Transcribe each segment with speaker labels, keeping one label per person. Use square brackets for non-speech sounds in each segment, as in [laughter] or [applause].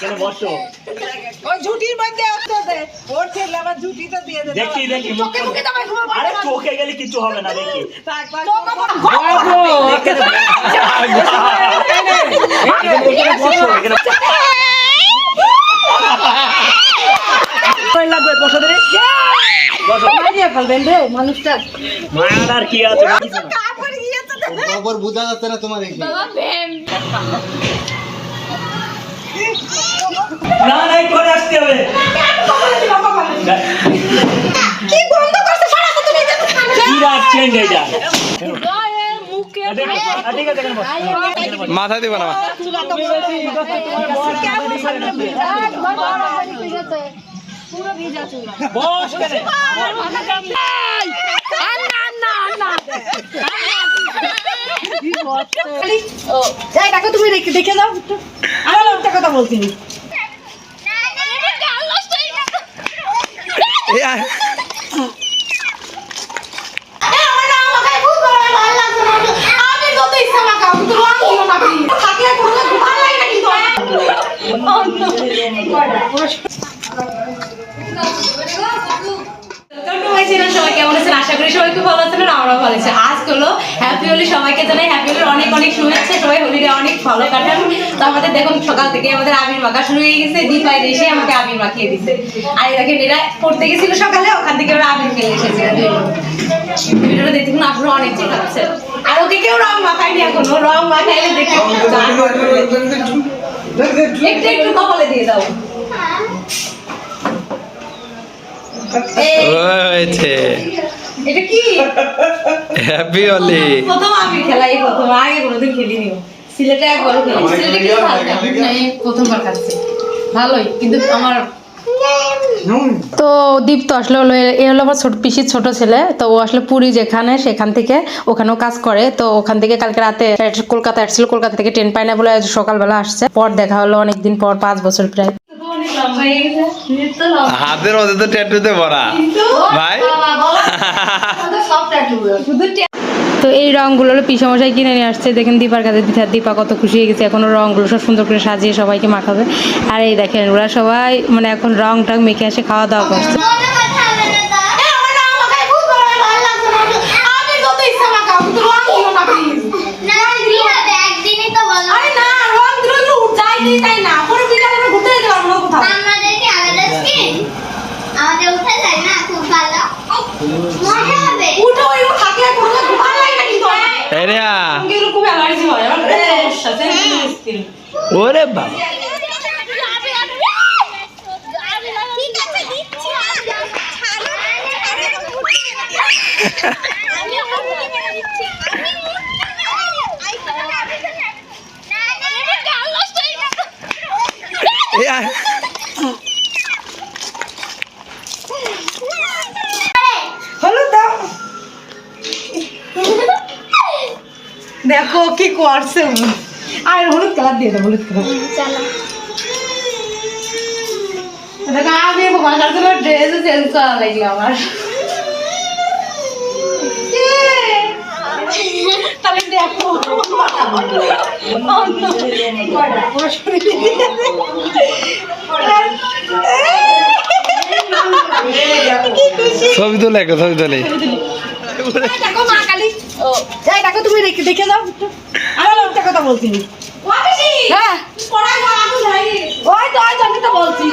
Speaker 1: কেন বসো?
Speaker 2: ওই ঝুটির মধ্যে আসতে দে। ওর ছেলে ঝুটি তো দিয়ে দে
Speaker 1: দেখি দেখি
Speaker 2: চোখে মুখে তোমায় ঘুমো
Speaker 1: আরে চোখে গেলে কিছু হবে না দেখি। লাগবে বসো। বসো
Speaker 2: মারিয়ে ফেলবেন রে মানুষটা।
Speaker 1: মায়ার আর কি আছে?
Speaker 2: কাপড় গিয়েছে? তো।
Speaker 3: খবর বোঝা যাচ্ছে না তোমার
Speaker 1: না না করে আসতে হবে।
Speaker 2: কি গন্ধ করছে? সারা তো তুমি
Speaker 1: বিরাট চেঞ্জ হয়ে এখানে বসো।
Speaker 4: মাথা দিবা না
Speaker 2: পুরো ভিজা চুলা
Speaker 1: বস [laughs]
Speaker 2: যাই দেখো তুমি দেখে দেখে যাও একটু। আমার একটা কথা বলছিলি
Speaker 4: এই
Speaker 5: সবাই কেমন আছেন? আশা করি সবাই খুব ভালো আছেন আর আমরাও ভালো আছি। আজ হলো হ্যাপি হোলি সবাইকে জানাই হ্যাপি হোলির অনেক অনেক শুভেচ্ছা। সবাই হোলিটা অনেক ভালো কাটান। তো আমাদের দেখুন সকাল থেকে আমাদের আবির মাখা শুরু হয়ে গেছে। এসে আমাকে আবির মাখিয়ে দিছে। আর দেখেন এরা পড়তে গেছিল সকালে ওখান থেকে ওরা আবির খেলে এসেছে। ভিডিওটা দেখতে কিন্তু অনেক চেকাচ্ছে আর ওকে কেউ রং মাখায়নি এখনও। রং মাখাইলে দেখে একটু একটু কপালে দিয়ে দাও।
Speaker 4: হয়েছে
Speaker 5: এটা কি?
Speaker 4: হ্যাপি হোলি
Speaker 5: প্রথম আমি খেলাই প্রথম। আগে কোনোদিন খেলিনি সিলেটে একবারও খেলি সিলেটে প্রথমবার খাচ্ছি। ভালোই কিন্তু আমার
Speaker 6: তো দীপ তো আসলে হলো এ হলো আমার ছোট পিসির ছোট ছেলে। তো ও আসলে পুরী যেখানে সেখান থেকে ওখানেও কাজ করে। তো ওখান থেকে কালকে রাতে কলকাতা আসছিল। কলকাতা থেকে ট্রেন পায় না বলে সকালবেলা আসছে। পর দেখা হলো অনেকদিন পর পাঁচ বছর প্রায়।
Speaker 4: হাতের মধ্যে তো ট্যাটুতে ভরা। ভাই।
Speaker 6: তো এই রঙগুলো হলো পিসামশাই কিনে নিয়ে আসছে। দেখেন দীপার কাছে দিতে দীপা কত খুশি হয়ে গেছে। এখন ওর রঙগুলো সব সুন্দর করে সাজিয়ে সবাইকে মাখাবে। আর এই দেখেন ওরা সবাই মানে এখন রং টং মেখে আসে খাওয়া দাওয়া করছে।
Speaker 5: আরে না রং দিলে তো উঠাই দিই তাই না পরে বিকালে আমরা ঘুরতে যেতে পারব না কোথাও
Speaker 7: আমাদের উঠে যায় না খুব ভালো মজা হবে
Speaker 5: উঠে ওই থাকলে কোনো ভালো লাগে না কিন্তু
Speaker 4: এরিয়া
Speaker 5: রঙের খুব অ্যালার্জি হয় আমার খুব সমস্যা সেন্সিটিভ স্কিন
Speaker 4: ওরে বাবা।
Speaker 7: ঠিক
Speaker 2: দেখো কি করছে আর হলুদ কালার দিয়ে দাও হলুদ কালার।
Speaker 5: দেখো আমি জন্য ড্রেস চেঞ্জ করা লাগল আমার।
Speaker 2: তাহলে দেখো।
Speaker 4: ছবি তোলে ছবি তোলে।
Speaker 2: দেখো মা কালী। ও যাই দেখো তুমি দেখে যাও। একটু আমার একটা কথা বলছিলি হ্যাঁ। ওই তো ওই তো আমি তো বলছি।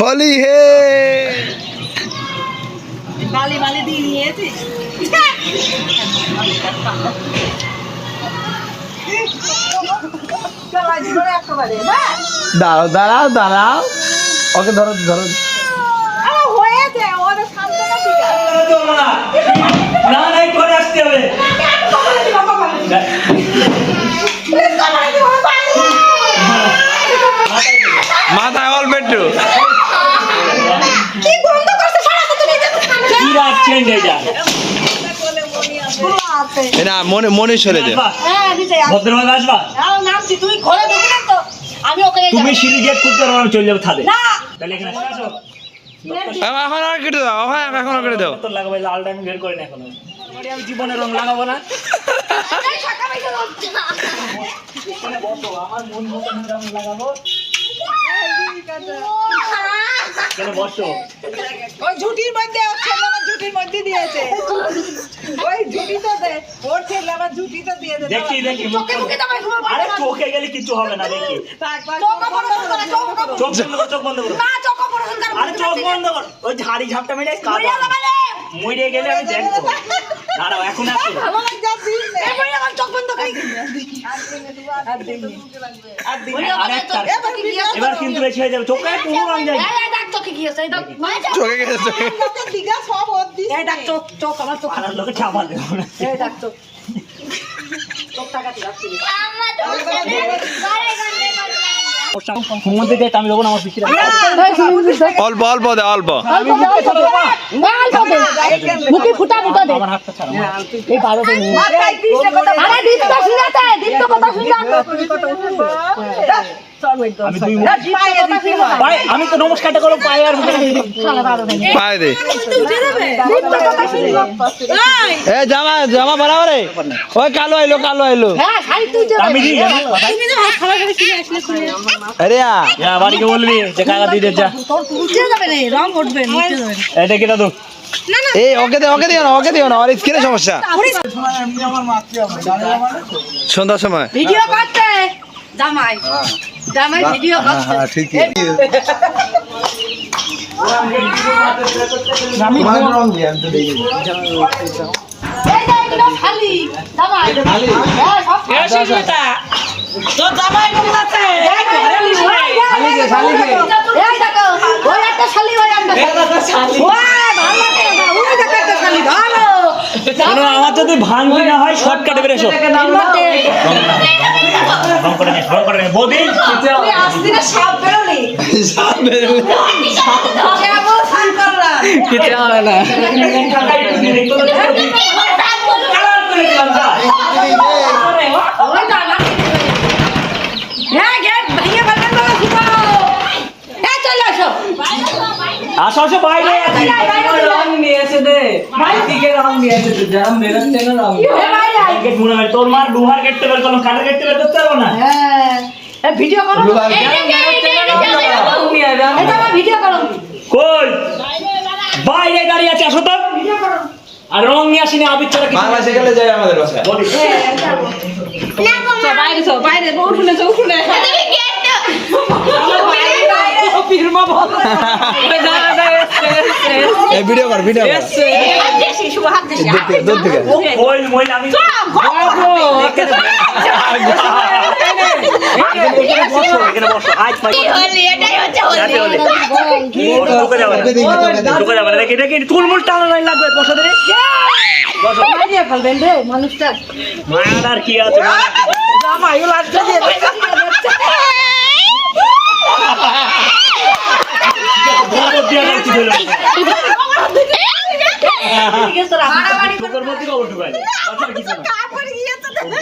Speaker 4: হোলি হে!
Speaker 2: বালি বালি দিয়ে নিয়েছিস? চলো জীবনে একেবারে না
Speaker 4: দাঁড়াও দাঁড়াও দাঁড়াও। ওকে ধরো ধরো।
Speaker 2: হয়েছে ওদের
Speaker 1: না করে আসতে হবে।
Speaker 4: মাথায় অল্প একটু
Speaker 1: চেঞ্জ হয়ে যায়
Speaker 4: না মনে মনে চলে যায়?
Speaker 2: হ্যাঁ।
Speaker 1: ভদ্রভাবে আসবা
Speaker 2: তুমি ঘরে ঢুকলে তো আমি ওকে
Speaker 1: তুমি সিঁড়ি গেট খুলতে পারো চলে যাব তাহলে এখানে আসো, আসো
Speaker 4: এখন আর কেটে দাও হ্যাঁ এখন আর কেটে দাও
Speaker 1: তো লাগাবো এই লালটা বের করি না এখনও আমি জীবনে রং লাগাবো না আমার মন মতন রং লাগাবো এখানে বসো?
Speaker 8: ওই ঝুটির মধ্যে ওর ছেলে আমার ঝুটির মধ্যে দিয়েছে। ওই ঝুটি তো দে ওর ছেলে আমার ঝুটি তো দিয়ে দে
Speaker 1: দেখি দেখি
Speaker 2: চোখে মুখে তোমায় ঘুমো
Speaker 1: আরে চোখে গেলে কিছু হবে না দেখি।
Speaker 2: চোখ অপারেশন করে চোখ
Speaker 1: বন্ধ করো। চোখ বন্ধ করো
Speaker 2: না চোখ অপারেশন করে
Speaker 1: আরে চোখ বন্ধ কর। ওই ঝাড়ি ঝাপটা মেরে কাজ মরে গেলে আমি দেখব। দাঁড়াও এখন আসো।
Speaker 8: আমার যা দিন নে।
Speaker 2: এই আমার চোখ বন্ধ করে।
Speaker 8: আর দিন আর দিন
Speaker 1: আর একটা
Speaker 2: এবার
Speaker 1: কিন্তু বেশি হয়ে যাবে। চোখে পুরো রং যাবে
Speaker 2: এই এই দেখ চোখে কি আছে এই দেখ।
Speaker 4: চোখে গেছে চোখে
Speaker 8: তোকে সব ওর দিস
Speaker 2: এই দেখ চোখ চোখ আমার চোখ।
Speaker 1: আর লোকে চাপা দেবো না
Speaker 2: এই দেখ চোখ। চোখ টাকাতে রাখছি
Speaker 7: আমার তো
Speaker 1: আমার পিছিয়ে
Speaker 4: অল্প অল্প দে অল্প।
Speaker 2: মুখে ফুটা ফুটা দে।
Speaker 8: কথা
Speaker 2: আরে
Speaker 1: আমি
Speaker 8: হয়?
Speaker 1: তো নমস্কারটা করো পায়ে আর
Speaker 4: পায়ে দে। এ জামা জামা বানাবো রে ওই কালো আইলো কালো আইলো।
Speaker 2: হ্যাঁ শাড়ি তুই দে
Speaker 1: আমি দিই জানো
Speaker 4: আরে
Speaker 1: বাড়িকে বলবি যে কাকা দিয়ে যা।
Speaker 2: তোর উঠে যাবে রে রং উঠবে
Speaker 1: এটা কেটে দো
Speaker 4: এই ওকে দে ওকে দিও না ওকে দিও না আর সমস্যা। সন্ধ্যার সময়।
Speaker 2: ভিডিও করতে। জামাই। জামাই ভিডিও করতে
Speaker 3: ঠিক
Speaker 2: এই যে এগুলো খালি জামাই। হ্যাঁ শালি ওই একটা শালি ওই ভালো লাগে না ওই দেখো একটা শালি ভালো
Speaker 1: আমার যদি ভাঙতি না হয় শর্টকাটে বেরেছো হবে না।
Speaker 2: আসো।
Speaker 1: আসো বাইরে আছি
Speaker 2: এ বাইরে আয়।
Speaker 1: গেট মুড়ে বের তোর মার লোহার গেটটা বের করলাম কাঠের গেটটা বের করতে পারব না?
Speaker 2: হ্যাঁ। ভিডিও করো। ভিডিও করো।
Speaker 1: কই? বাইরে দাঁড়িয়ে আছে আসো তো। আর রং নিয়ে আসিনি আবির ছাড়া
Speaker 4: বাংলা যায় আমাদের বাসা।
Speaker 8: বাইরে চো বাইরে শুনে
Speaker 7: তুমি গেট [laughs]
Speaker 4: এই ভিডিও কর ভিডিও কর
Speaker 1: তুলমুল টানা লাগবে বসো দিদি বসো
Speaker 2: মারিয়ে ফেলবেন রে মানুষটা
Speaker 1: মায়ার কি আছে
Speaker 8: জামাই লাগছে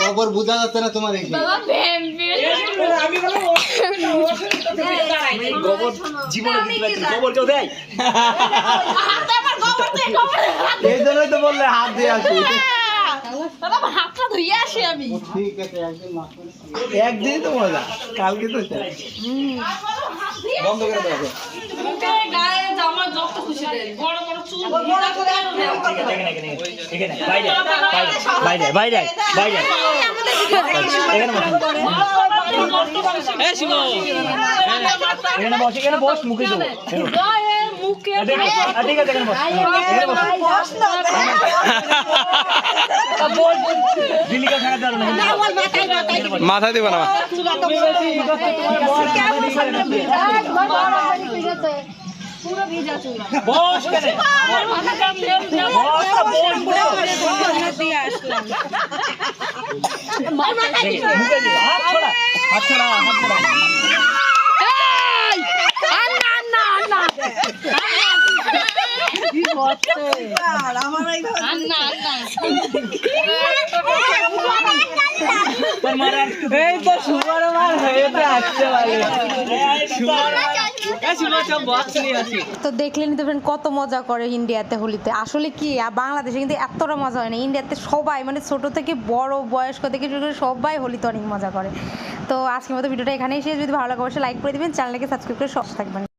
Speaker 3: খবর বোঝা যাচ্ছে না তোমার
Speaker 1: জীবনে কেউ দেয়
Speaker 4: এই জন্যই তো বললে হাত দিয়ে আসি
Speaker 3: ঠিক আছে
Speaker 4: একদিনই তো মজা কালকে তো বন্ধ করে দাও ওকে।
Speaker 1: এখানে, এখানে, এখানে, বাইরে, বাইরে, বাইরে, বাইরে, বাইরে। এখানে বসো। এখানে বস, এখানে বস, মুখে দেবো। আহ, ঠিক আছে, না,
Speaker 4: দিব না
Speaker 1: বস এখানে। বস, বস, বস। দেখি, মুখে দিবো। হাত ছড়া, হাত ছড়া, হাত ছড়া। এই
Speaker 9: তো মার হয়ে
Speaker 5: দেখলেন তো friend কত মজা করে ইন্ডিয়াতে হোলিতে। আসলে কি বাংলাদেশে কিন্তু এতটা মজা হয় না। ইন্ডিয়াতে সবাই মানে ছোট থেকে বড় বয়স্ক থেকে শুরু করে সবাই হোলিতে অনেক মজা করে। তো আজকের মতো ভিডিওটা এখানেই শেষ। যদি ভালো লাগে অবশ্যই লাইক করে দিবেন। চ্যানেলটাকে সাবস্ক্রাইব করে সব থাকবেন।